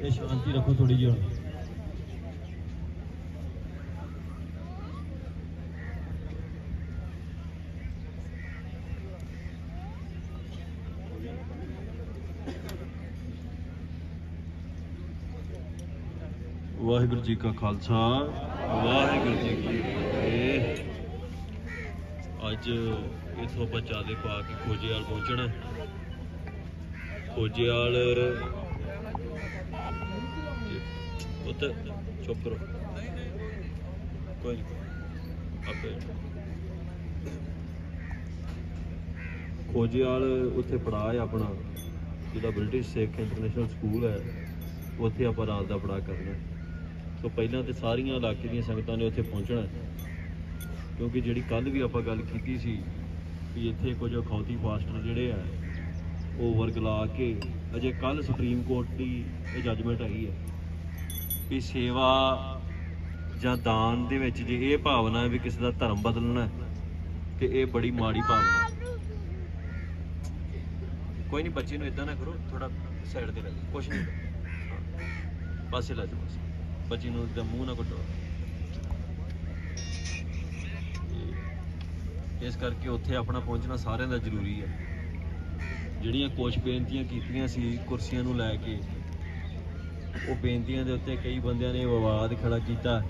ਇਹ ਸ਼ਾਂਤੀ ਰੱਖੋ ਥੋੜੀ ਜਿਹੀ ਹੁਣ। ਵਾਹਿਗੁਰੂ ਜੀ ਕਾ ਖਾਲਸਾ। ਵਾਹਿਗੁਰੂ ਜੀ ਕੀ ਫਤਿਹ। ਅੱਜ ਇਥੋਂ ਬੱਚਾ ਦੇ ਪਾ ਕੇ ਖੋਜੇਵਾਲ ਪਹੁੰਚਣਾ। ਖੋਜੇਵਾਲ ਪੁੱਤ ਚੁੱਪ ਕਰੋ ਕੋਈ ਆਪੇ ਖੋਜੇਵਾਲ ਉੱਥੇ ਪੜਾਅ ਹੈ ਆਪਣਾ ਜਿਹੜਾ ਬ੍ਰਿਟਿਸ਼ ਸਿੱਖ ਇੰਟਰਨੈਸ਼ਨਲ ਸਕੂਲ ਹੈ ਉੱਥੇ ਆਪਾਂ ਰਾਤ ਦਾ ਪੜਾਅ ਕਰਨਾ ਸੋ ਪਹਿਲਾਂ ਤੇ ਸਾਰੀਆਂ ਇਲਾਕੇ ਦੀਆਂ ਸੰਗਤਾਂ ਨੇ ਉੱਥੇ ਪਹੁੰਚਣਾ ਕਿਉਂਕਿ ਜਿਹੜੀ ਕੱਲ ਵੀ ਆਪਾਂ ਗੱਲ ਕੀਤੀ ਸੀ ਕਿ ਇੱਥੇ ਕੁਝ ਅਖੌਤੀ ਪਾਸਟਰ ਜਿਹੜੇ ਆ ਉਹ ਵਰਗਲਾ ਕੇ ਅਜੇ ਕੱਲ ਸੁਪਰੀਮ ਕੋਰਟ ਦੀ ਇਹ ਜੱਜਮੈਂਟ ਆਈ ਹੈ ਵੀ ਸੇਵਾ ਜਾਂ ਦਾਨ ਦੇ ਵਿੱਚ ਜੇ ਇਹ ਭਾਵਨਾ ਹੈ ਵੀ ਕਿਸੇ ਦਾ ਧਰਮ ਬਦਲਣਾ ਤੇ ਇਹ ਬੜੀ ਮਾੜੀ ਭਾਵਨਾ ਕੋਈ ਨਹੀਂ, ਬੱਚੇ ਨੂੰ ਇਦਾਂ ਨਾ ਕਰੋ ਥੋੜਾ ਸਾਈਡ ਤੇ ਲੈ ਜਾਓ, ਕੁਛ ਨਹੀਂ ਹੁੰਦਾ। ਪਾਸੇ ਲੈ ਜਾਓ ਬਸ। ਬੱਚੇ ਨੂੰ ਇਦਾਂ ਮੂੰਹ ਨਾ ਕੱਟੋ ਇਸ ਕਰਕੇ ਉੱਥੇ ਆਪਣਾ ਪਹੁੰਚਣਾ ਸਾਰਿਆਂ ਦਾ ਜ਼ਰੂਰੀ ਹੈ। ਜਿਹੜੀਆਂ ਕੁਝ ਬੇਨਤੀਆਂ ਕੀਤੀਆਂ ਸੀ ਕੁਰਸੀਆਂ ਨੂੰ ਲੈ ਕੇ ਉਹ ਬੇਨਤੀਆਂ ਦੇ ਉੱਤੇ ਕਈ ਬੰਦਿਆਂ ਨੇ ਵਿਵਾਦ ਖੜਾ ਕੀਤਾ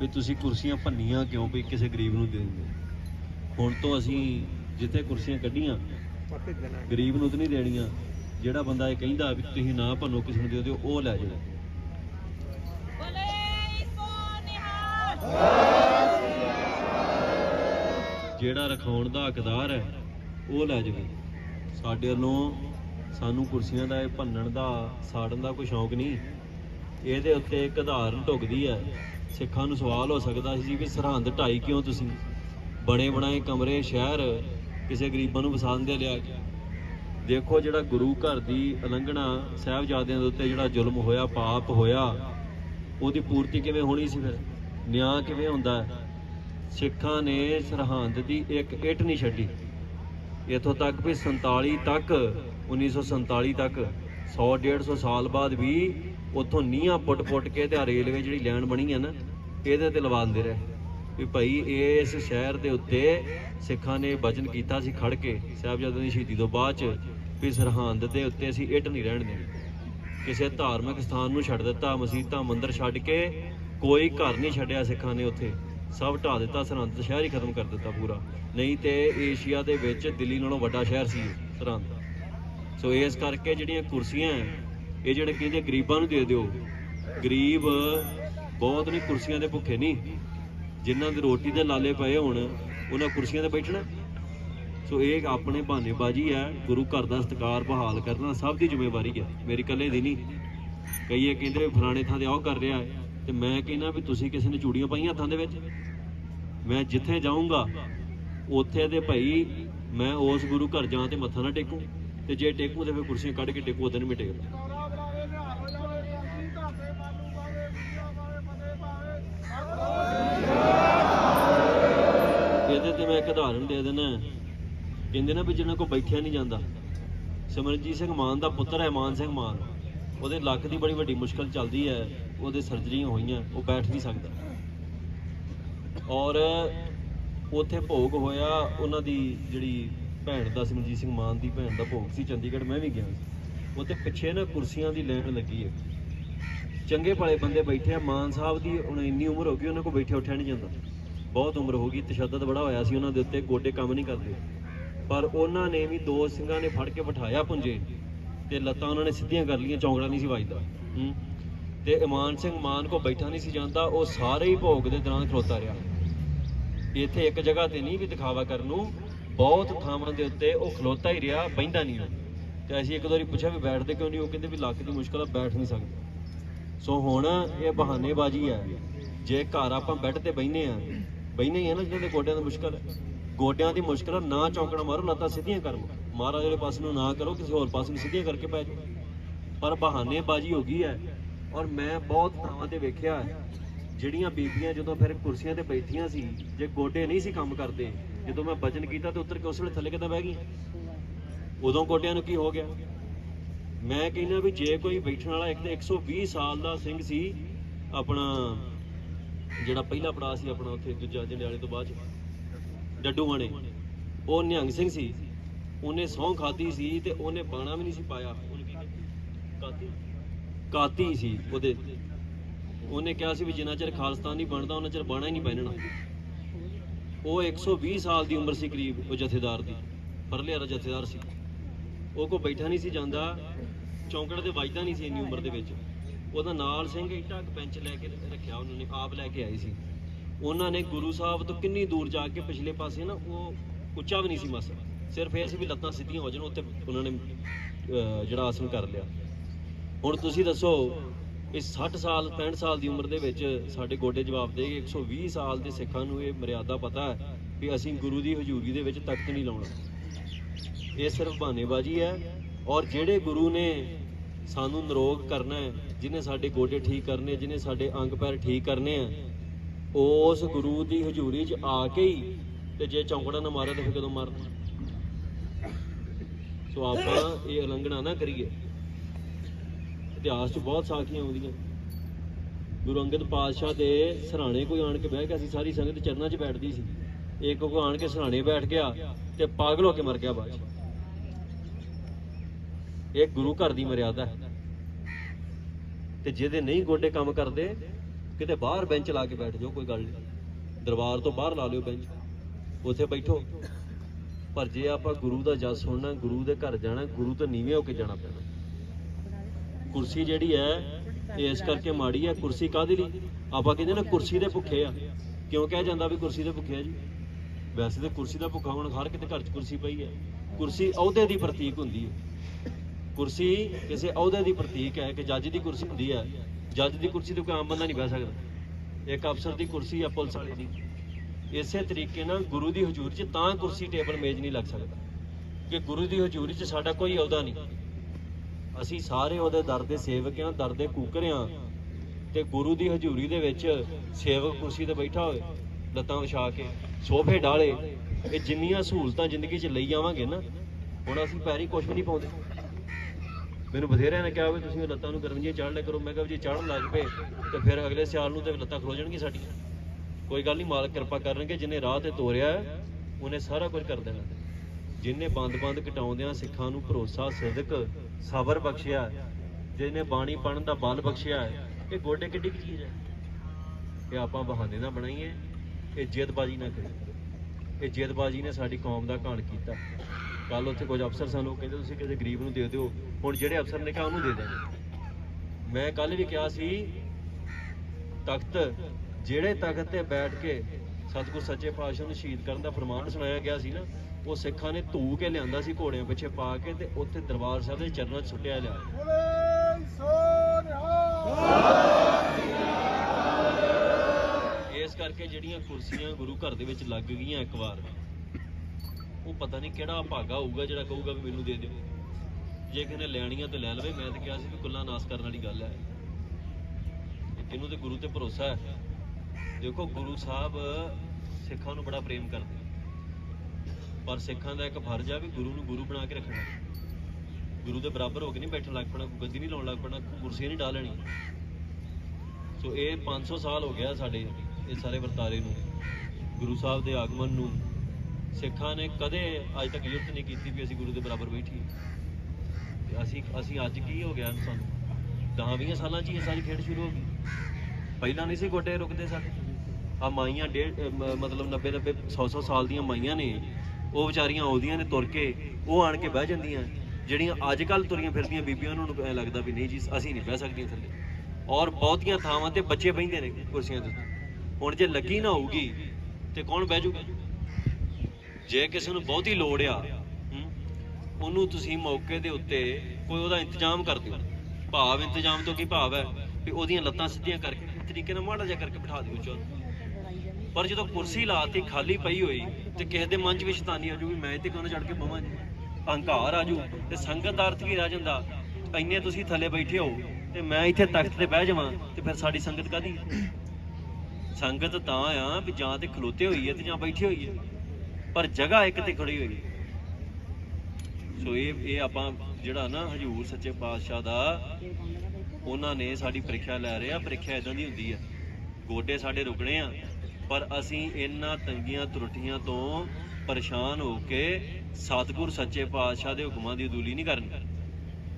ਵੀ ਤੁਸੀਂ ਕੁਰਸੀਆਂ ਭੰਨੀਆਂ ਕਿਉਂ ਵੀ ਕਿਸੇ ਗਰੀਬ ਨੂੰ ਦੇ ਦਿੰਦੇ? ਹੁਣ ਤੋਂ ਅਸੀਂ ਜਿੱਥੇ ਕੁਰਸੀਆਂ ਕੱਢੀਆਂ ਗਰੀਬ ਨੂੰ ਤਾਂ ਨਹੀਂ ਦੇਣੀਆਂ। ਜਿਹੜਾ ਬੰਦਾ ਇਹ ਕਹਿੰਦਾ ਵੀ ਤੁਸੀਂ ਨਾ ਭੰਨੋ ਕਿਸੇ ਨੂੰ ਦੇ ਦਿਓ ਉਹ ਲੈ ਸੋਨਿਹਾਲ ਜਿਹੜਾ ਰਖਾਉਣ ਦਾ ਹੱਕਦਾਰ ਹੈ ਉਹ ਲੈ ਜਾਵੇ। ਸਾਡੇ ਵੱਲੋਂ ਸਾਨੂੰ ਕੁਰਸੀਆਂ ਦਾ ਇਹ ਭੰਨਣ ਦਾ, ਸਾੜਨ ਦਾ ਕੋਈ ਸ਼ੌਂਕ ਨਹੀਂ। ਇਹਦੇ ਉੱਤੇ ਇੱਕ ਉਦਾਹਰਨ ਢੁਕਦੀ ਹੈ। ਸਿੱਖਾਂ ਨੂੰ ਸਵਾਲ ਹੋ ਸਕਦਾ ਸੀ ਵੀ ਸਰਹੰਦ ਢਾਈ ਕਿਉਂ ਤੁਸੀਂ? ਬਣੇ ਬਣਾਏ ਕਮਰੇ, ਸ਼ਹਿਰ, ਕਿਸੇ ਗਰੀਬਾਂ ਨੂੰ ਵਸਾ ਦਿੰਦੇ ਲਿਆ ਕੇ। ਦੇਖੋ ਜਿਹੜਾ ਗੁਰੂ ਘਰ ਦੀ ਉਲੰਘਣਾ ਸਾਹਿਬਜ਼ਾਦਿਆਂ ਦੇ ਉੱਤੇ ਜਿਹੜਾ ਜ਼ੁਲਮ ਹੋਇਆ, ਪਾਪ ਹੋਇਆ, ਉਹਦੀ ਪੂਰਤੀ ਕਿਵੇਂ ਹੋਣੀ ਸੀ ਫਿਰ? ਨਿਆਂ ਕਿਵੇਂ ਹੁੰਦਾ? ਸਿੱਖਾਂ ਨੇ ਸਰਹੰਦ ਦੀ ਇੱਕ ਇੱਟ ਨਹੀਂ ਛੱਡੀ। ਇਥੋਂ ਤੱਕ ਵੀ 47 ਤੱਕ 1947 ਤੱਕ 100 150 ਸਾਲ ਬਾਅਦ ਵੀ ਉੱਥੋਂ ਨੀਹਾਂ ਪੁੱਟ-ਪੁੱਟ ਕੇ ਤੇ ਆਹ ਰੇਲਵੇ ਜਿਹੜੀ ਲਾਈਨ ਬਣੀ ਹੈ ਨਾ, ਇਹਦੇ ਤੇ ਲਵਾਉਂਦੇ ਰਹੇ। ਵੀ ਭਾਈ ਇਸ ਸ਼ਹਿਰ ਦੇ ਉੱਤੇ ਸਿੱਖਾਂ ਨੇ ਵਚਨ ਕੀਤਾ ਸੀ ਖੜ ਕੇ, ਸਾਹਿਬਜ਼ਾਦਿਆਂ ਦੀ ਸ਼ਹੀਦੀ ਤੋਂ ਬਾਅਦ ਚ, ਵੀ ਸਰਹੰਦ ਦੇ ਉੱਤੇ ਅਸੀਂ ਇੱਟ ਨਹੀਂ ਰਹਿਣ ਦੇਣੀ। ਕਿਸੇ ਧਾਰਮਿਕ ਸਥਾਨ ਨੂੰ ਛੱਡ ਦਿੱਤਾ ਮਸਜਿਦਾਂ ਮੰਦਿਰ ਛੱਡ ਕੇ, ਕੋਈ ਘਰ ਨਹੀਂ ਛੱਡਿਆ ਸਿੱਖਾਂ ਨੇ ਉੱਥੇ। ਸਭ ਢਾ ਦਿੱਤਾ, ਸਰਹੰਦ ਸ਼ਹਿਰ ਹੀ ਖਤਮ ਕਰ ਦਿੱਤਾ ਪੂਰਾ। ਨਹੀਂ ਤੇ ਏਸ਼ੀਆ ਦੇ ਵਿੱਚ ਦਿੱਲੀ ਨਾਲੋਂ ਵੱਡਾ ਸ਼ਹਿਰ ਸੀ ਸਰਹੰਦ। ਸੋ ਇਸ ਕਰਕੇ ਜਿਹੜੀਆਂ ਕੁਰਸੀਆਂ ਹੈ, ਇਹ ਜਿਹੜੇ ਕਹਿੰਦੇ ਗਰੀਬਾਂ ਨੂੰ ਦੇ ਦਿਓ। ਗਰੀਬ ਬਹੁਤ ਨਹੀਂ ਕੁਰਸੀਆਂ ਦੇ ਭੁੱਖੇ ਨਹੀਂ। ਜਿਨ੍ਹਾਂ ਦੇ ਰੋਟੀ ਦੇ ਲਾਲੇ ਪਏ ਹੋਣ ਉਹਨਾਂ ਕੁਰਸੀਆਂ ਤੇ ਬੈਠਣਾ। ਸੋ ਇਹ ਆਪਣੇ ਬਹਾਨੇਬਾਜ਼ੀ ਹੈ ਗੁਰੂ ਘਰ ਦਾ ਸਤਿਕਾਰ ਬਹਾਲ ਕਰਨਾ ਸਭ ਦੀ ਜ਼ਿੰਮੇਵਾਰੀ ਹੈ। ਮੇਰੀ ਇਕੱਲੇ ਦੀ ਨਹੀਂ। ਕਈਏ ਕਹਿੰਦੇ ਵੀ ਫਲਾਣੇ ਥਾਂ ਤੇ ਆਹ ਕਰ ਰਿਹਾ ਹੈ ਤੇ ਮੈਂ ਕਹਿੰਦਾ ਵੀ ਤੁਸੀਂ ਕਿਸੇ ਨੇ ਚੂੜੀਆਂ ਪਾਈਆਂ ਹੱਥਾਂ ਦੇ ਵਿੱਚ? ਮੈਂ ਜਿੱਥੇ ਜਾਊਂਗਾ ਉੱਥੇ ਦੇ ਭਾਈ ਮੈਂ ਉਸ ਗੁਰੂ ਘਰ ਜਾਂ ਤੇ ਮੱਥਾ ਨਾ ਟੇਕੂ। ਤੇ ਜੇ ਟੇਕੂ ਤੇ ਫਿਰ ਕੁਰਸੀਆਂ ਕੱਢ ਕੇ ਟੇਕੂ ਉਦੋਂ ਨਹੀਂ ਟੇਕਦਾ ਇਹਦੇ ਤੇ ਮੈਂ ਇੱਕ ਉਦਾਹਰਨ ਦੇ ਦੇਣਾ ਕਹਿੰਦੇ ਨਾ ਵੀ ਜਿਹਨਾਂ ਕੋ ਬੈਠਿਆ ਨਹੀਂ ਜਾਂਦਾ, ਸਿਮਰਨਜੀਤ ਸਿੰਘ ਮਾਨ ਦਾ ਪੁੱਤਰ ਹੈ, ਮਾਨ ਸਿੰਘ ਮਾਨ। ਉਹਦੇ ਲੱਕ ਦੀ ਬੜੀ ਵੱਡੀ ਮੁਸ਼ਕਲ ਚੱਲਦੀ ਹੈ, ਉਹਦੇ ਸਰਜਰੀਆਂ ਹੋਈਆਂ, ਉਹ ਬੈਠ ਨਹੀਂ ਸਕਦਾ। ਔਰ ਉੱਥੇ ਭੋਗ ਹੋਇਆ ਉਹਨਾਂ ਦੀ ਜਿਹੜੀ ਭੈਣ ਦਾ ਸਿਮਰਜੀਤ ਸਿੰਘ ਮਾਨ ਦੀ ਭੈਣ ਦਾ ਭੋਗ ਸੀ, ਚੰਡੀਗੜ੍ਹ ਮੈਂ ਵੀ ਗਿਆ ਸੀ। ਉੱਥੇ ਪਿੱਛੇ ਨਾ ਕੁਰਸੀਆਂ ਦੀ ਲਾਈਨ ਲੱਗੀ ਹੈ ਚੰਗੇ ਭਲੇ ਬੰਦੇ ਬੈਠੇ ਆ, ਮਾਨ ਸਾਹਿਬ ਦੀ ਹੁਣ ਇੰਨੀ ਉਮਰ ਹੋ ਗਈ, ਉਹਨਾਂ ਕੋਲ ਬੈਠੇ ਉੱਠਿਆ ਨਹੀਂ ਜਾਂਦਾ। ਬਹੁਤ ਉਮਰ ਹੋ ਗਈ, ਤਸ਼ੱਦਦ ਬੜਾ ਹੋਇਆ ਸੀ ਉਹਨਾਂ ਦੇ ਉੱਤੇ, ਗੋਡੇ ਕੰਮ ਨਹੀਂ ਕਰਦੇ। ਪਰ ਉਹਨਾਂ ਨੇ ਵੀ ਦੋ ਸਿੰਘਾਂ ਨੇ ਫੜ ਕੇ ਬਿਠਾਇਆ ਪੁੰਜੇ ਤੇ ਲੱਤਾਂ ਉਹਨਾਂ ਨੇ ਸਿੱਧੀਆਂ ਕਰ ਲਈਆਂ, ਚੌਂਕੜਾ ਨਹੀਂ ਸੀ ਵੱਜਦਾ। ਹੂੰ। ਤੇ ਇਮਾਨ ਸਿੰਘ ਮਾਨ ਕੋ ਬੈਠਾ ਨਹੀਂ ਸੀ ਜਾਂਦਾ, ਉਹ ਸਾਰੇ ਹੀ ਭੋਗ ਦੇ ਦੌਰਾਨ ਖਲੋਤਾ ਰਿਹਾ। ਇੱਥੇ ਇੱਕ ਜਗ੍ਹਾ ਤੇ ਨਹੀਂ ਵੀ ਦਿਖਾਵਾ ਕਰਨ ਨੂੰ ਬਹੁਤ ਥਾਵਾਂ ਦੇ ਉੱਤੇ ਉਹ ਖਲੋਤਾ ਹੀ ਰਿਹਾ ਬੈਂਦਾ ਨਹੀਂ ਉਹ। ਤੇ ਅਸੀਂ ਇੱਕ ਵਾਰੀ ਪੁੱਛਿਆ ਵੀ ਬੈਠਦੇ ਕਿਉਂ ਨਹੀਂ ਉਹ ਕਹਿੰਦੇ ਵੀ ਲੱਕ ਦੀ ਮੁਸ਼ਕਲ ਆ ਬੈਠ ਨਹੀਂ ਸਕਦੇ। ਸੋ ਹੁਣ ਇਹ ਬਹਾਨੇਬਾਜ਼ੀ ਹੈ ਜੇ ਘਰ ਆਪਾਂ ਬੈੱਡ ਤੇ ਬੈਨੇ ਆ ਬੈਨੇ ਹੀ ਆ ਨਾ ਜਿਹਨਾਂ ਦੇ ਗੋਡਿਆਂ ਦੀ ਮੁਸ਼ਕਲ ਹੈ ਗੋਡਿਆਂ ਦੀ ਮੁਸ਼ਕਲ ਆ, ਨਾ ਚੌਂਕਣਾ ਮਾਰੋ ਲੱਤਾਂ ਸਿੱਧੀਆਂ ਕਰੋ ਮਹਾਰਾਜ ਵਾਲੇ ਪਾਸੇ ਨੂੰ ਨਾ ਕਰੋ ਕਿਸੇ ਹੋਰ ਪਾਸੇ ਨੂੰ ਸਿੱਧੀਆਂ ਕਰਕੇ ਪੈ ਜਾਓ। ਪਰ ਬਹਾਨੇਬਾਜ਼ੀ ਹੋ ਗਈ ਹੈ। ਔਰ ਮੈਂ ਬਹੁਤ ਥਾਵਾਂ ਤੇ ਵੇਖਿਆ ਜਿਹੜੀਆਂ ਬੀਬੀਆਂ ਜਦੋਂ ਫਿਰ ਕੁਰਸੀਆਂ ਤੇ ਬੈਠੀਆਂ ਸੀ ਜੇ ਗੋਡੇ ਨਹੀਂ ਸੀ ਕੰਮ ਕਰਦੇ ਜਦੋਂ ਮੈਂ ਬਚਨ ਕੀਤਾ ਤੇ ਉੱਤਰ ਕੇ ਉਸ ਵੇਲੇ ਥੱਲੇ ਕਿੱਦਾਂ ਬਹਿ ਗਈ? ਉਦੋਂ ਗੋਡਿਆਂ ਨੂੰ ਕੀ ਹੋ ਗਿਆ? ਮੈਂ ਕਹਿੰਦਾ ਵੀ ਜੇ ਕੋਈ ਬੈਠਣ ਵਾਲਾ ਇੱਕ ਤੇ 120 ਸਾਲ ਦਾ ਸਿੰਘ ਸੀ, ਆਪਣਾ ਜਿਹੜਾ ਪਹਿਲਾ ਪੜਾ ਸੀ ਆਪਣਾ ਉੱਥੇ ਦੂਜਾ ਜੰਡਿਆਲੇ ਤੋਂ ਬਾਅਦ ਚ, ਡੱਡੂ ਵਾਣੇ ਉਹ ਨਿਹੰਗ ਸਿੰਘ ਸੀ। ਉਹਨੇ ਸਹੁੰ ਖਾਦੀ ਸੀ ਤੇ ਉਹਨੇ ਬਾਣਾ ਵੀ ਨਹੀਂ ਸੀ ਪਾਇਆ। ਕਾਤੀ? ਕਾਤੀ ਸੀ ਉਹਦੇ। ਉਹਨੇ ਕਿਹਾ ਸੀ ਵੀ ਜਿੰਨਾ ਚਿਰ ਖਾਲਸਤਾਨ ਨਹੀਂ ਬਣਦਾ, ਉਹਨਾਂ ਚਿਰ ਬਾਣਾ ਹੀ ਨਹੀਂ ਪਹਿਨਣਾ। ਉਹ 120 ਸਾਲ ਦੀ ਉਮਰ ਸੀ ਕਰੀਬ, ਉਹ ਜਥੇਦਾਰ ਦੀ। ਪਰਲੇ ਵਾਲਾ ਜਥੇਦਾਰ ਸੀ। ਉਹ ਕੋ ਬੈਠਾ ਨਹੀਂ ਸੀ ਜਾਂਦਾ, ਚੌਂਕੜ ਦੇ ਵੱਜਦਾ ਨਹੀਂ ਸੀ ਇੰਨੀ ਉਮਰ ਦੇ ਵਿੱਚ। ਉਹਦਾ ਨਾਲ ਸਿੰਘ ਇੱਟਾ ਇੱਕ ਲੈ ਕੇ ਰੱਖਿਆ ਉਹਨਾਂ ਨੇ, ਆਪ ਲੈ ਕੇ ਆਏ ਸੀ। ਉਹਨਾਂ ਨੇ ਗੁਰੂ ਸਾਹਿਬ ਤੋਂ ਕਿੰਨੀ ਦੂਰ ਜਾ ਕੇ ਪਿਛਲੇ ਪਾਸੇ ਨਾ, ਉਹ ਉੱਚਾ ਵੀ ਨਹੀਂ ਸੀ ਮਸ। ਸਿਰਫ ਇਹ ਸੀ ਵੀ ਲੱਤਾਂ ਸਿੱਧੀਆਂ ਹੋ ਜਾਣ ਉੱਤੇ ਉਹਨਾਂ ਨੇ ਜਿਹੜਾ ਆਸਨ ਕਰ ਲਿਆ। ਹੁਣ ਤੁਸੀਂ ਦੱਸੋ ਇਹ 60 ਸਾਲ 65 ਸਾਲ ਦੀ ਉਮਰ ਦੇ ਵਿੱਚ ਸਾਡੇ ਗੋਡੇ ਜਵਾਬ ਦੇ 120 ਸਾਲ ਦੇ ਸਿੱਖਾਂ ਨੂੰ ਇਹ ਮਰਿਆਦਾ ਪਤਾ ਹੈ ਵੀ ਅਸੀਂ ਗੁਰੂ ਦੀ ਹਜ਼ੂਰੀ ਦੇ ਵਿੱਚ ਤਖਤ ਨਹੀਂ ਲਾਉਣਾ। ਇਹ ਸਿਰਫ ਬਹਾਨੇਬਾਜ਼ੀ ਹੈ ਔਰ ਜਿਹੜੇ ਗੁਰੂ ਨੇ ਸਾਨੂੰ ਨਿਰੋਗ ਕਰਨਾ ਹੈ, ਜਿਨੇ ਸਾਡੇ ਗੋਡੇ ਠੀਕ ਕਰਨੇ, ਜਿਨੇ ਸਾਡੇ ਅੰਗ ਪੈਰ ਠੀਕ ਕਰਨੇ ਆ, ਉਸ ਗੁਰੂ ਦੀ ਹਜ਼ੂਰੀ 'ਚ ਆ ਕੇ ਹੀ ਤੇ ਜੇ ਚੌਂਕੜਾ ਨਾ ਮਾਰੇ ਤਾਂ ਫਿਰ ਕਦੋਂ ਮਾਰਨਾ? ਸੋ ਆਪਾਂ ਇਹ ਉਲੰਘਣਾ ਨਾ ਕਰੀਏ। ਇਤਿਹਾਸ 'ਚ ਬਹੁਤ ਸਾਖੀਆਂ ਆਉਂਦੀਆਂ। ਗੁਰੂ ਅੰਗਦ ਪਾਤਸ਼ਾਹ ਦੇ ਸਰਾਣੇ ਕੋਈ ਆਣ ਕੇ ਬਹਿ ਗਿਆ ਸੀ, ਸਾਰੀ ਸੰਗਤ ਚਰਨਾਂ 'ਚ ਬੈਠਦੀ ਸੀ। ਇੱਕ ਕੋ ਆਣ ਕੇ ਸਰਾਣੇ ਬੈਠ ਗਿਆ ਤੇ ਪਾਗਲ ਹੋ ਕੇ ਮਰ ਗਿਆ ਬਾਅਦ ਇਹ ਗੁਰੂ ਘਰ ਦੀ ਮਰਿਆਦਾ ਹੈ। ਤੇ ਜਿਹਦੇ ਨਹੀਂ ਗੋਡੇ ਕੰਮ ਕਰਦੇ, ਕਿਤੇ ਬਾਹਰ ਬੈਂਚ ਲਾ ਕੇ ਬੈਠ ਜਾਓ, ਕੋਈ ਗੱਲ ਨਹੀਂ। ਦਰਬਾਰ ਤੋਂ ਬਾਹਰ ਲਾ ਲਿਓ ਬੈਂਚ। ਉੱਥੇ ਬੈਠੋ। ਪਰ ਜੇ ਆਪਾਂ ਗੁਰੂ ਦਾ ਜਸ ਸੁਣਨਾ, ਗੁਰੂ ਦੇ ਘਰ ਜਾਣਾ, ਗੁਰੂ ਤੋਂ ਨੀਵੇਂ ਹੋ ਕੇ ਜਾਣਾ ਪੈਣਾ। ਕੁਰਸੀ ਜਿਹੜੀ ਹੈ, ਇਹ ਇਸ ਕਰਕੇ ਮਾੜੀ ਹੈ, ਕੁਰਸੀ ਕਾਹਦੇ ਲਈ? ਆਪਾਂ ਕਹਿੰਦੇ ਨਾ ਕੁਰਸੀ ਦੇ ਭੁੱਖੇ ਆ। ਕਿਉਂ ਕਿਹਾ ਜਾਂਦਾ ਵੀ ਕੁਰਸੀ ਦੇ ਭੁੱਖੇ ਆ ਜੀ? ਵੈਸੇ ਤਾਂ ਕੁਰਸੀ ਦਾ ਭੁੱਖਾ ਹੁਣ ਹਰ ਕਿਤੇ ਘਰ 'ਚ ਕੁਰਸੀ ਪਈ ਹੈ। ਕੁਰਸੀ ਅਹੁਦੇ ਦੀ ਪ੍ਰਤੀਕ ਹੁੰਦੀ ਹੈ। ਕੁਰਸੀ ਕਿਸੇ ਅਹੁਦੇ ਦੀ ਪ੍ਰਤੀਕ ਹੈ ਕਿ ਜੱਜ ਦੀ ਕੁਰਸੀ ਹੁੰਦੀ ਹੈ। ਜੱਜ ਦੀ ਕੁਰਸੀ ਤੇ ਕੋਈ ਆਮ ਬੰਦਾ ਨਹੀਂ ਬਹਿ ਸਕਦਾ। ਇੱਕ ਅਫਸਰ ਦੀ ਕੁਰਸੀ ਆ ਪੁਲਿਸ ਵਾਲੇ ਦੀ। ਇਸੇ ਤਰੀਕੇ ਨਾਲ ਗੁਰੂ ਦੀ ਹਜ਼ੂਰੀ 'ਚ ਤਾਂ ਕੁਰਸੀ, ਟੇਬਲ, ਮੇਜ਼ ਨਹੀਂ ਲੱਗ ਸਕਦਾ। ਕਿ ਗੁਰੂ ਦੀ ਹਜ਼ੂਰੀ 'ਚ ਸਾਡਾ ਕੋਈ ਅਹੁਦਾ ਨਹੀਂ। ਅਸੀਂ ਸਾਰੇ ਉਹਦੇ ਦਰ ਦੇ ਸੇਵਕ ਹਾਂ, ਦਰ ਦੇ ਕੂਕਰ ਹਾਂ ਤੇ ਗੁਰੂ ਦੀ ਹਜ਼ੂਰੀ ਦੇ ਵਿੱਚ ਸੇਵਕ ਕੁਰਸੀ ਤੇ ਬੈਠਾ ਹੋਵੇ, ਲੱਤਾਂ ਵਿਛਾ ਕੇ, ਸੋਫੇ ਡਾਲੇ, ਇਹ ਜਿੰਨੀਆਂ ਸਹੂਲਤਾਂ ਜ਼ਿੰਦਗੀ 'ਚ ਲਈ ਆਵਾਂਗੇ ਨਾ, ਹੁਣ ਅਸੀਂ ਪੈਰੀ ਕੁਝ ਵੀ ਨਹੀਂ ਪਾਉਂਦੇ। ਮੈਨੂੰ ਬਥੇਰਿਆਂ ਨੇ ਕਿਹਾ ਵੀ ਤੁਸੀਂ ਉਹ ਲੱਤਾਂ ਨੂੰ ਗਰਮ ਜਿਹੀਆਂ ਚਾੜ ਲਿਆ ਕਰੋ, ਮੈਂ ਕਿਹਾ ਵੀ ਜੇ ਚੜ੍ਹਨ ਲੱਗ ਪਏ ਤੇ ਫਿਰ ਅਗਲੇ ਸਿਆਲ ਨੂੰ ਤੇ ਲੱਤਾਂ ਖਲੋ ਜਾਣਗੀਆਂ ਸਾਡੀਆਂ। ਕੋਈ ਗੱਲ ਨਹੀਂ, ਮਾਲਕ ਕਿਰਪਾ ਕਰਨਗੇ ਜਿਹਨੇ ਰਾਹ ਤੇ ਤੋਰਿਆ ਉਹਨੇ ਸਾਰਾ ਕੁਝ ਕਰ ਦੇਣਾ। ਜਿਨੇ ਬੰਦ-ਬੰਦ ਕਟਾਉਂਦਿਆਂ ਸਿੱਖਾਂ ਨੂੰ ਭਰੋਸਾ, ਸਿਦਕ ਸਬਰ ਬਖਸ਼ਿਆ ਜਿਹਨੇ ਬਾਣੀ ਪੜਨ ਦਾ ਬਲ ਬਖਸ਼ਿਆ ਇਹ ਗੋਡੇ ਕਿੱਡੀ ਚੀਜ਼ ਹੈ। ਇਹ ਆਪਾਂ ਬਹਾਨੇ ਨਾ ਬਣਾਈਏ, ਇਹ ਜਿੱਦਬਾਜ਼ੀ ਨਾ ਕਰੀਏ। ਇਹ ਜਿੱਦਬਾਜ਼ੀ ਨੇ ਸਾਡੀ ਕੌਮ ਦਾ ਘਾਣ ਕੀਤਾ। ਕੱਲ ਉੱਥੇ ਕੁਝ ਅਫਸਰ ਸਾਨੂੰ ਕਹਿੰਦੇ, ਤੁਸੀਂ ਕਿਸੇ ਗਰੀਬ ਨੂੰ ਦੇ ਦਿਓ, ਹੁਣ ਜਿਹੜੇ ਅਫਸਰ ਨੇ ਕਿਹਾ, ਉਹਨੂੰ ਦੇ ਦੇਣਗੇ ਮੈਂ ਕੱਲ ਵੀ ਕਿਹਾ ਸੀ, ਤਖਤ ਜਿਹੜੇ ਤਖਤ ਤੇ ਬੈਠ ਕੇ ਸਤਿਗੁਰ ਸੱਚੇ ਪਾਤਸ਼ਾਹ ਨੂੰ ਸ਼ਹੀਦ ਕਰਨ ਦਾ ਫਰਮਾਨ ਸੁਣਾਇਆ ਗਿਆ ਸੀ ਨਾ ਉਹ ਸਿੱਖਾਂ ਨੇ ਧੂ ਕੇ ਲਿਆਂਦਾ ਸੀ ਘੋੜਿਆਂ ਪਿੱਛੇ ਪਾ ਕੇ ਤੇ ਉੱਥੇ ਦਰਬਾਰ ਸਾਹਿਬ ਦੇ ਚਰਨਾਂ 'ਚ ਸੁੱਟਿਆ ਲਿਆ। ਇਸ ਕਰਕੇ ਜਿਹੜੀਆਂ ਕੁਰਸੀਆਂ ਗੁਰੂ ਘਰ ਦੇ ਵਿੱਚ ਲੱਗ ਗਈਆਂ ਇੱਕ ਵਾਰ। ਉਹ ਪਤਾ ਨਹੀਂ ਕਿਹੜਾ ਭਾਗਾ ਹੋਊਗਾ ਜਿਹੜਾ ਕਹੂਗਾ ਵੀ ਮੈਨੂੰ ਦੇ ਦਿਓ। ਜੇ ਕਿਸੇ ਨੇ ਲੈਣੀਆਂ ਤੇ ਲੈ ਲਵੇ ਮੈਂ ਤਾਂ ਕਿਹਾ ਸੀ ਵੀ ਕੁੱਲਾ ਨਾਸ ਕਰਨ ਵਾਲੀ ਗੱਲ ਹੈ। ਇਹਨੂੰ ਤੇ ਗੁਰੂ ਤੇ ਭਰੋਸਾ ਹੈ। ਦੇਖੋ ਗੁਰੂ ਸਾਹਿਬ ਸਿੱਖਾਂ ਨੂੰ ਬੜਾ ਪ੍ਰੇਮ ਕਰਦੇ ਪਰ ਸਿੱਖਾਂ ਦਾ ਇੱਕ ਫਰਜ਼ ਆ ਵੀ ਗੁਰੂ ਨੂੰ ਗੁਰੂ ਬਣਾ ਕੇ ਰੱਖਣਾ। ਗੁਰੂ ਦੇ ਬਰਾਬਰ ਹੋ ਕੇ ਨਹੀਂ ਬੈਠਣ ਲੱਗ ਪੈਣਾ ਗੱਦੀ ਨਹੀਂ ਲਾਉਣ ਲੱਗ ਪੈਣਾ ਕੁਰਸੀ ਨਹੀਂ ਢਾ ਲੈਣੀ। ਸੋ ਇਹ 500 ਸਾਲ ਹੋ ਗਿਆ ਸਾਡੇ ਇਹ ਸਾਰੇ ਵਰਤਾਰੇ ਨੂੰ, ਗੁਰੂ ਸਾਹਿਬ ਦੇ ਆਗਮਨ ਨੂੰ। ਸਿੱਖਾਂ ਨੇ ਕਦੇ ਅੱਜ ਤੱਕ ਯੁੱਧ ਨਹੀਂ ਕੀਤੀ ਵੀ ਅਸੀਂ ਗੁਰੂ ਦੇ ਬਰਾਬਰ ਬੈਠੀਏ। ਅਸੀਂ ਅਸੀਂ ਅੱਜ ਕੀ ਹੋ ਗਿਆ ਸਾਨੂੰ? 10 ਸਾਲਾਂ 'ਚ ਹੀ ਇਹ ਸਾਰੀ ਖੇਡ ਸ਼ੁਰੂ ਹੋ ਗਈ। ਪਹਿਲਾਂ ਨਹੀਂ ਸੀ ਗੋਡੇ ਰੁਕਦੇ ਸਾਡੇ। ਆ ਮਾਈਆਂ ਡੇਢ ਮਤਲਬ 90 90 100 100 ਸਾਲ ਦੀਆਂ ਮਾਈਆਂ ਨੇ ਉਹ ਵਿਚਾਰੀਆਂ ਆਉਂਦੀਆਂ ਨੇ ਤੁਰ ਕੇ, ਉਹ ਆਣ ਕੇ ਬਹਿ ਜਾਂਦੀਆਂ। ਜਿਹੜੀਆਂ ਅੱਜ ਕੱਲ ਤੁਰੀਆਂ ਫਿਰਦੀਆਂ ਬੀਬੀਆਂ, ਉਹਨਾਂ ਨੂੰ ਲੱਗਦਾ ਵੀ ਨਹੀਂ ਜੀ, ਅਸੀਂ ਨਹੀਂ ਬਹਿ ਸਕਦੀਆਂ ਥੱਲੇ। ਔਰ ਬਹੁਤੀਆਂ ਥਾਵਾਂ ਤੇ ਬੱਚੇ ਬਹਿੰਦੇ ਨੇ ਕੁਰਸੀਆਂ ਤੇ। ਹੁਣ ਜੇ ਲੱਗੀ ਨਾ ਹੋਊਗੀ, ਤੇ ਕੌਣ ਬਹਿ ਜਾਊਗਾ ਜੇ ਕਿਸੇ ਨੂੰ ਬਹੁਤੀ ਲੋੜ ਆ ਉਹਨੂੰ ਤੁਸੀਂ ਮੌਕੇ ਦੇ ਉੱਤੇ ਕੋਈ ਉਹਦਾ ਇੰਤਜ਼ਾਮ ਕਰ ਦਿਓ। ਭਾਵ ਇੰਤਜ਼ਾਮ ਤੋਂ ਕੀ ਭਾਵ ਹੈ? ਵੀ ਉਹਦੀਆਂ ਲੱਤਾਂ ਸਿੱਧੀਆਂ ਕਰਕੇ, ਤਰੀਕੇ ਨਾਲ ਮਾੜਾ ਜਿਹਾ ਕਰਕੇ ਬਿਠਾ ਦਿਓ ਚਲ ਪਰ ਜਦੋਂ ਕੁਰਸੀ ਲਾਤੀ, ਖਾਲੀ ਪਈ ਹੋਈ ਤੇ ਕਿਸੇ ਦੇ ਮਨ 'ਚ ਵੀ ਸ਼ੈਤਾਨੀ ਆ ਜੂਗੀ ਮੈਂ ਇੱਥੇ ਕਿਉਂ ਨਾ ਚੜ ਕੇ ਬਵਾਂ ਜੀ? ਅਹੰਕਾਰ ਆ ਜੂ ਤੇ ਸੰਗਤ ਦਾ ਅਰਥ ਕੀ ਰਹਿ ਜਾਂਦਾ? ਇੰਨੇ ਤੁਸੀਂ ਥੱਲੇ ਬੈਠੇ ਹੋ ਤੇ ਮੈਂ ਇੱਥੇ ਤਖਤ ਤੇ ਬਹਿ ਜਾਵਾਂ ਤੇ ਫਿਰ ਸਾਡੀ ਸੰਗਤ ਕਾਦੀ ਸੰਗਤ ਤਾਂ ਆ ਵੀ ਜਾਂ ਤੇ ਖਲੋਤੇ ਹੋਈ ਹੈ ਤੇ ਜਾਂ ਬੈਠੀ ਹੋਈ ਹੈ ਪਰ ਜਗ੍ਹਾ ਇੱਕ ਤੇ ਖੜੀ ਹੋਈ ਹੈ ਸੋ ਇਹ ਇਹ ਆਪਾਂ ਜਿਹੜਾ ਨਾ ਹਜੂਰ ਸੱਚੇ ਪਾਤਸ਼ਾਹ ਦਾ, ਉਹਨਾਂ ਨੇ ਸਾਡੀ ਪ੍ਰੀਖਿਆ ਲੈ ਰਹੇ ਆ, ਪ੍ਰੀਖਿਆ ਇਦਾਂ ਦੀ ਹੁੰਦੀ ਆ। ਗੋਡੇ ਸਾਡੇ ਰੁਕਣੇ ਆ ਪਰ ਅਸੀਂ ਇਹਨਾਂ ਤੰਗੀਆਂ ਤਰੁੱਟੀਆਂ ਤੋਂ ਪਰੇਸ਼ਾਨ ਹੋ ਕੇ ਸਤਿਗੁਰ ਸੱਚੇ ਪਾਤਸ਼ਾਹ ਦੇ ਹੁਕਮਾਂ ਦੀ ਅਦੂਲੀ ਨਹੀਂ ਕਰਨੀ।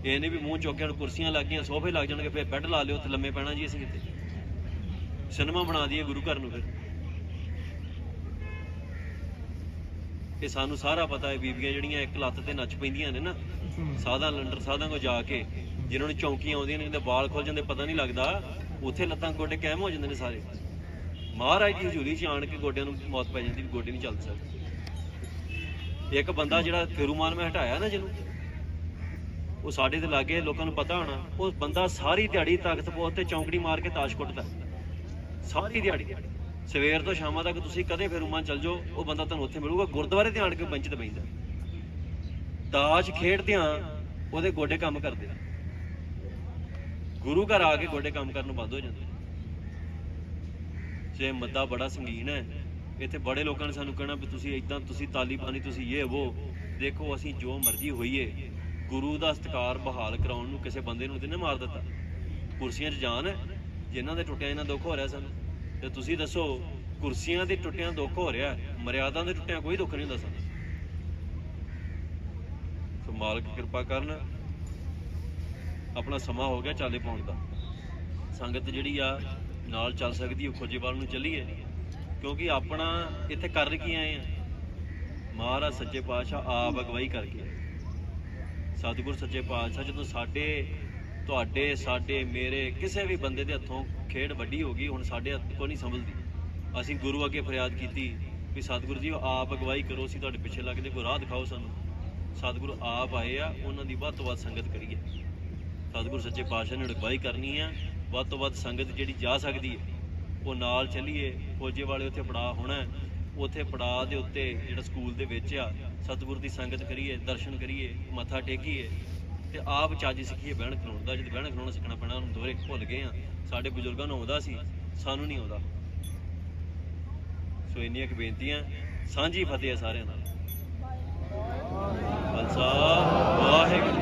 ਇਹ ਨਹੀਂ ਵੀ ਮੂੰਹ ਚੁੱਕ ਕੇ ਕੁਰਸੀਆਂ ਲੱਗ ਸੋਫੇ ਲੱਗ ਜਾਣਗੇ, ਫਿਰ ਬੈੱਡ ਲਾ ਲਿਓ, ਉੱਥੇ ਲੰਮੇ ਪੈਣਾ ਜੀ ਅਸੀਂ ਕਿਤੇ ਸਿਨੇਮਾ ਬਣਾ ਦਈਏ ਗੁਰੂ ਘਰ ਨੂੰ ਫਿਰ। ਇਹ ਸਾਨੂੰ ਸਾਰਾ ਪਤਾ ਹੈ, ਬੀਬੀਆਂ ਜਿਹੜੀਆਂ ਇੱਕ ਲੱਤ ਤੇ ਨੱਚ ਪੈਂਦੀਆਂ ਨੇ ਨਾ, ਸਾਧਾਂ ਲੰਡਰ ਸਾਧਾਂ ਕੋ ਜਾ ਕੇ, ਜਿਨ੍ਹਾਂ ਨੂੰ ਚੌਂਕੀਆਂ ਆਉਂਦੀਆਂ ਨੇ ਇਹਦੇ ਵਾਲ ਖੁੱਲ ਜਾਂਦੇ, ਪਤਾ ਨਹੀਂ ਲੱਗਦਾ, ਉੱਥੇ ਲੱਤਾਂ ਗੋਡੇ ਕਾਇਮ ਹੋ ਜਾਂਦੇ ਨੇ ਸਾਰੇ। ਮਹਾਰਾਜ ਦੀ ਹਜ਼ੂਰੀ 'ਚ ਆਣ ਕੇ ਗੋਡਿਆਂ ਨੂੰ ਮੌਤ ਪੈ ਜਾਂਦੀ, ਵੀ ਗੋਡੇ ਨਹੀਂ ਚੱਲ ਸਕਦੇ। ਇੱਕ ਬੰਦਾ ਜਿਹੜਾ ਫੇਰੂਮਾਨ ਮੈਂ ਹਟਾਇਆ ਨਾ ਜਿਹਨੂੰ, ਉਹ ਸਾਡੇ ਦੇ ਲਾਗੇ ਲੋਕਾਂ ਨੂੰ ਪਤਾ ਹੋਣਾ, ਉਹ ਬੰਦਾ ਸਾਰੀ ਦਿਹਾੜੀ ਤਾਕਤ ਬਹੁਤ ਤੇ ਚੌਂਕੜੀ ਮਾਰ ਕੇ ਤਾਸ਼ ਕੁੱਟਦਾ। ਸਾਰੀ ਦਿਹਾੜੀ। ਸਵੇਰ ਤੋਂ ਸ਼ਾਮਾਂ ਤੱਕ ਤੁਸੀਂ ਕਦੇ ਫੇਰੂਮਾਨ ਚੱਲ ਜਾਓ, ਉਹ ਬੰਦਾ ਤੁਹਾਨੂੰ ਉੱਥੇ ਮਿਲੂਗਾ, ਗੁਰਦੁਆਰੇ ਤੇ ਆਣ ਕੇ ਬੈਂਚ ਤੇ ਬੈਂਦਾ ਤਾਸ਼ ਖੇਡਦਿਆਂ ਉਹਦੇ ਗੋਡੇ ਕੰਮ ਕਰਦੇ ਗੁਰੂ ਘਰ ਆ ਕੇ ਗੋਡੇ ਕੰਮ ਕਰਨ ਨੂੰ ਬੰਦ ਹੋ ਜਾਂਦੇ ਜੇ ਮੱਦਾ ਬੜਾ ਸੰਗੀਨ ਹੈ, ਇੱਥੇ ਬੜੇ ਲੋਕਾਂ ਨੇ ਸਾਨੂੰ ਕਹਿਣਾ ਵੀ ਤੁਸੀਂ ਇਦਾਂ ਤੁਸੀਂ ਤਾਲੀਬਾਨੀ ਤੁਸੀਂ ਇਹ, ਉਹ। ਦੇਖੋ, ਅਸੀਂ ਜੋ ਮਰਜ਼ੀ ਹੋਈਏ, ਗੁਰੂ ਦਾ ਸਤਕਾਰ ਬਹਾਲ ਕਰਾਉਣ ਨੂੰ ਕਿਸੇ ਬੰਦੇ ਨੂੰ ਤੇ ਮਾਰ ਦਿੱਤਾ। ਕੁਰਸੀਆਂ 'ਚ ਜਾਨ ਹੈ, ਜਿਨ੍ਹਾਂ ਦੇ ਟੁੱਟਿਆਂ ਇਹਨਾਂ ਦੁੱਖ ਹੋ ਰਿਹਾ ਸਾਨੂੰ। ਤੇ ਤੁਸੀਂ ਦੱਸੋ, ਕੁਰਸੀਆਂ ਦੇ ਟੁੱਟਿਆਂ ਦੁੱਖ ਹੋ ਰਿਹਾ, ਮਰਿਆਦਾ ਦੇ ਟੁੱਟਿਆਂ ਕੋਈ ਦੁੱਖ ਨਹੀਂ ਹੁੰਦਾ ਸਾਨੂੰ। ਸੋ ਮਾਲਕ ਕਿਰਪਾ ਕਰਨ, ਆਪਣਾ ਸਮਾਂ ਹੋ ਗਿਆ ਚਾਲੇ ਪਾਉਣ ਦਾ। ਸੰਗਤ ਜਿਹੜੀ ਆ ਨਾਲ ਚੱਲ ਸਕਦੀ ਉਹ ਖੋਜੇਵਾਲ ਨੂੰ ਚੱਲੀਏ। ਕਿਉਂਕਿ ਆਪਣਾ ਇੱਥੇ ਕਰ ਕੀ ਆਏ ਆ? ਮਹਾਰਾਜ ਸੱਚੇ ਪਾਤਸ਼ਾਹ ਆਪ ਅਗਵਾਈ ਕਰਕੇ ਸਤਿਗੁਰ ਸੱਚੇ ਪਾਤਸ਼ਾਹ, ਜਦੋਂ ਸਾਡੇ, ਤੁਹਾਡੇ, ਸਾਡੇ, ਮੇਰੇ ਕਿਸੇ ਵੀ ਬੰਦੇ ਦੇ ਹੱਥੋਂ ਖੇਡ ਵੱਡੀ ਹੋ ਗਈ, ਹੁਣ ਸਾਡੇ ਹੱਥ ਕੋ ਨਹੀਂ ਸੰਭਲਦੀ। ਅਸੀਂ ਗੁਰੂ ਅੱਗੇ ਫਰਿਆਦ ਕੀਤੀ ਵੀ ਸਤਿਗੁਰੂ ਜੀ, ਆਪ ਅਗਵਾਈ ਕਰੋ, ਅਸੀਂ ਤੁਹਾਡੇ ਪਿੱਛੇ ਲੱਗਦੇ ਕੋਈ ਰਾਹ ਦਿਖਾਓ ਸਾਨੂੰ। ਸਤਿਗੁਰੂ ਆਪ ਆਏ ਆ, ਉਹਨਾਂ ਦੀ ਵੱਧ ਤੋਂ ਵੱਧ ਸੰਗਤ ਕਰੀਏ। ਸਤਿਗੁਰੂ ਸੱਚੇ ਪਾਤਸ਼ਾਹ ਨੇ ਅਗਵਾਈ ਕਰਨੀ ਆ। ਵੱਧ ਤੋਂ ਵੱਧ ਸੰਗਤ ਜਿਹੜੀ ਜਾ ਸਕਦੀ ਹੈ, ਉਹ ਨਾਲ ਚੱਲੀਏ, ਫੌਜੇ ਵਾਲੇ ਉੱਥੇ ਪੜਾ ਹੋਣਾ ਉੱਥੇ ਪੜਾ ਦੇ ਉੱਤੇ ਜਿਹੜਾ ਸਕੂਲ ਦੇ ਵਿੱਚ ਆ, ਸਤਿਗੁਰੂ ਦੀ ਸੰਗਤ ਕਰੀਏ, ਦਰਸ਼ਨ ਕਰੀਏ, ਮੱਥਾ ਟੇਕੀਏ, ਤੇ ਆਪ ਚੱਜ ਸਿੱਖੀਏ, ਬਹਿਣ ਖਲੋਣ ਦਾ, ਜਦ ਬਹਿਣ ਖਲੋਣਾ ਸਿੱਖਣਾ ਪੈਣਾ, ਉਹਨੂੰ ਦੋਰੇ ਭੁੱਲ ਗਏ ਆ। ਸਾਡੇ ਬਜ਼ੁਰਗਾਂ ਨੂੰ ਆਉਂਦਾ ਸੀ, ਸਾਨੂੰ ਨਹੀਂ ਆਉਂਦਾ। ਸੋ ਇੰਨੀਆਂ ਕੁ ਬੇਨਤੀਆਂ, ਸਾਂਝੀ ਫਤਿਹ ਹੈ ਸਾਰਿਆਂ ਨਾਲ। ਖਾਲਸਾ, ਵਾਹਿਗੁਰੂ